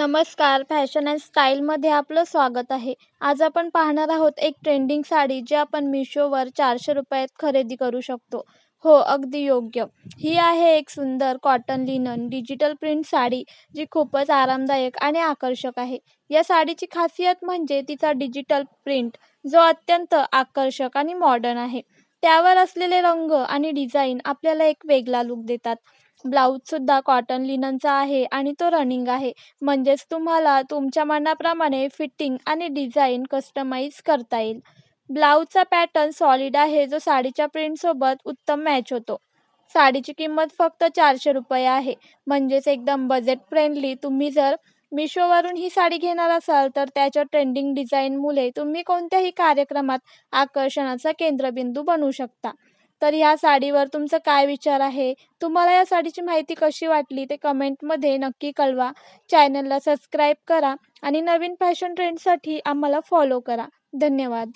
नमस्कार. Fashion and स्टाईलमध्ये आपलं स्वागत आहे. आज आपण पाहणार आहोत एक ट्रेंडिंग साडी जी आपण मिशोवर चारशे रुपयात खरेदी करू शकतो. हो अगदी योग्य. ही आहे एक सुंदर cotton linen digital print sari जी खूपच आरामदायक आणि आकर्षक आहे. या साडीची खासियत म्हणजे तिचा डिजिटल प्रिंट जो अत्यंत आकर्षक आणि मॉडर्न आहे. त्यावर असलेले रंग आणि डिझाईन आपल्याला एक वेगळा लुक देतात. ब्लाऊजसुद्धा कॉटन लिननचा आहे आणि तो रनिंग आहे. म्हणजेच तुम्हाला तुमच्या मनाप्रमाणे फिटिंग आणि डिझाईन कस्टमाईज करता येईल. ब्लाऊजचा पॅटर्न सॉलिड आहे जो साडीच्या प्रिंटसोबत उत्तम मॅच होतो. साडीची किंमत फक्त चारशे रुपये आहे. म्हणजेच एकदम बजेट फ्रेंडली तुम्ही जर मिशोवरून ही साडी घेणार असाल तर त्याच्या ट्रेंडिंग डिझाईनमुळे तुम्ही कोणत्याही कार्यक्रमात आकर्षणाचा केंद्रबिंदू बनू शकता. तर ह्या साडीवर तुमचं काय विचार आहे? तुम्हाला या साडीची माहिती कशी वाटली ते कमेंटमध्ये नक्की कळवा. चॅनलला सबस्क्राईब करा आणि नवीन फॅशन ट्रेंडसाठी आम्हाला फॉलो करा. धन्यवाद.